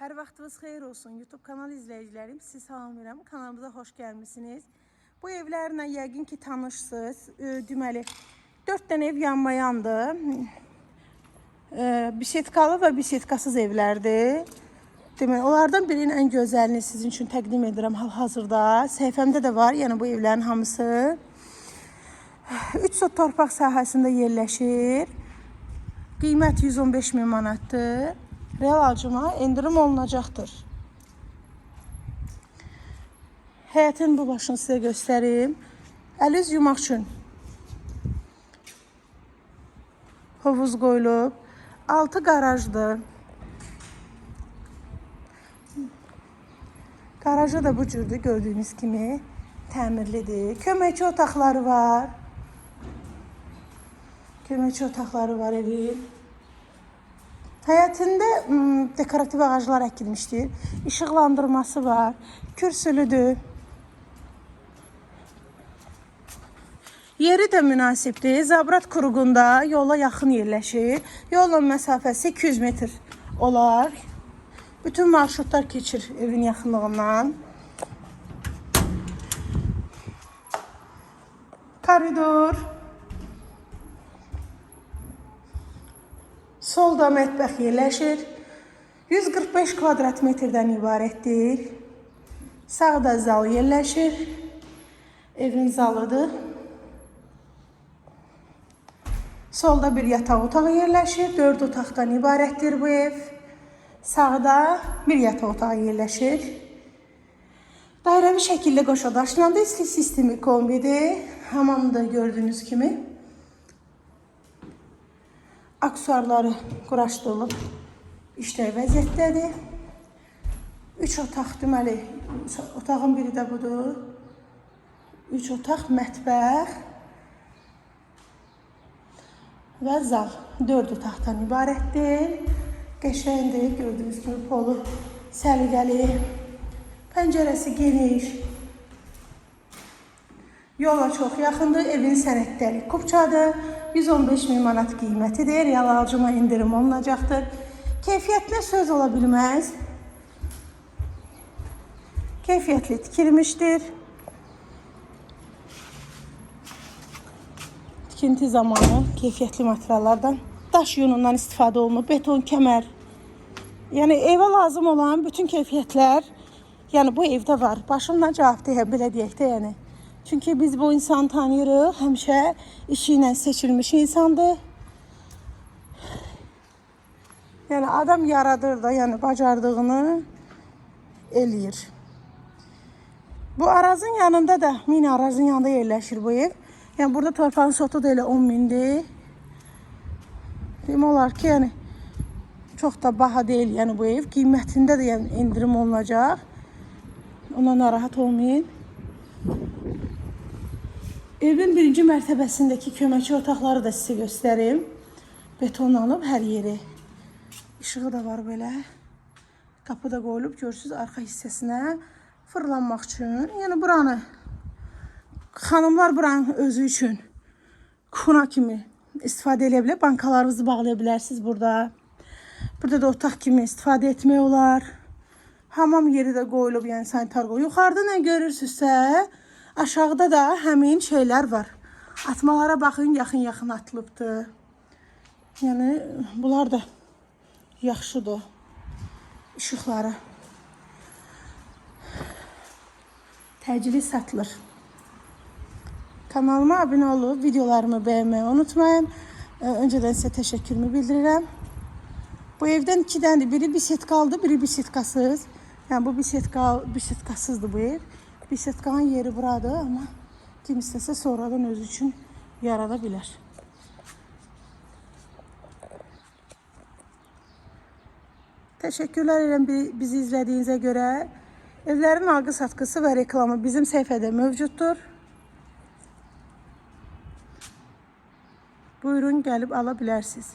Hər vaxtınız xeyir olsun YouTube kanal izləyicilərim. Sizi salamlayıram. Kanalımıza xoş gəlmisiniz. Bu evlərlə yəqin ki tanışsınız. Deməli 4 dənə ev yanmayandı. Ee, Bisetkalı və bisetkasız evlərdir. Deməli onlardan birinin ən gözəlini sizin üçün təqdim edirəm hal-hazırda. Səhifəmdə də var, yəni bu evlərin hamısı. 3 sot torpaq sahəsində yerləşir. Qiymət 115 min manatdır. Real acıma endirim olunacaqdır. Həyətin bu başını sizə göstərim. Əliz yumaq üçün hovuz qoyulub. Altı qarajdır. Qarajı da bu cürdür gördüyünüz kimi. Təmirlidir. Köməkçi otaqları var. Köməkçi otaqları var evin. Həyətində dekorativ ağaclar əkilmişdir. İşıqlandırması var. Kürsülüdür. Yeri də münasibdir. Zabrat quruğunda yola yaxın yerləşir. Yolla məsafəsi 200 metr olar. Bütün marşrutlar keçir evin yaxınlığından. Koridor. Solda mətbəx yerləşir. 145 kvadrat metrdən ibarətdir. Sağda zal yerləşir. Evin zalıdır. Solda bir yataq otağı yerləşir. 4 otaqdan ibarətdir bu ev. Sağda bir yataq otağı yerləşir. Dairəvi şəkildə qoşadaşlandı. İsti sistemi kombidir. Hamamda gördüyünüz kimi. Aksuarları quraşdırılıb işlək vəziyyətdədir. 3 otaq deməli, otağın biri də budur. 3 otaq, mətbəx və zal 4 otaqdan ibarətdir. Qəşəngdir, gördüyünüz kimi polu səliqəli, pəncərəsi geniş. Yola çox yaxındır, evin sənədləri kupçadır. 115 min manat qiymətidir. Real alcıma indirim olunacaqdır. Keyfiyyətinə söz ola bilməz. Keyfiyyətli tikilmişdir. Tikinti zamanı keyfiyyətli materiallardan daş yunundan istifadə olunub, beton kəmər. Yəni evə lazım olan bütün keyfiyyətlər yəni bu evdə var. Başımdan cavab deyə belə deyək də yəni. Çünki biz bu insanı tanıyırıq, həmişə işi ilə seçilmiş insandır. Yəni adam yaradır da, yəni bacardığını eləyir. Bu arazın yanında da, mini arazın yanında yerləşir bu ev. Yəni burada torpağın sotu da elə 10 mindir. Demək olar ki, yəni çox da baha deyil yəni bu ev. Qiymətində də yəni endirim olunacaq. Ona narahat olmayın. Evin birinci mərtəbəsindəki köməkçi otaqları da sizə göstərim. Betonlanıb hər yeri. İşığı da var belə. Qapı da qoyulub görürsüz arxa hissəsinə fırlanmaq üçün. Yəni buranı xanımlar buranın özü üçün kuna kimi istifadə edə bilər. Bankalarınızı bağlaya bilərsiniz burada. Burada da otaq kimi istifadə etmək olar. Hamam yeri də qoyulub, yəni sanitar qoyulub. Yuxarıda nə görürsünüzsə, aşağıda da həmin şeylər var. Atmalara baxın, yaxın-yaxın atılıbdı. Yəni bunlar da yaxşıdır. İşıqları. Təcili satılır. Kanalıma abunə olub videolarımı bəyənməyi unutmayın. Öncədən sizə təşəkkürümü bildirirəm. Bu evdən iki dənədir. Biri bisetkalıdır, biri bisetkasız. Yəni bu bisetka, bisetkasızdır bu ev. Bisetkanın yeri buradır, amma kim istəsə sonradan özü üçün yarada bilər. Təşəkkürlər edirəm bi- bizi izlədiyinizə görə. Evlərin alqı-satqısı və reklamı bizim səhifədə mövcuddur. Buyurun gəlib ala bilərsiniz.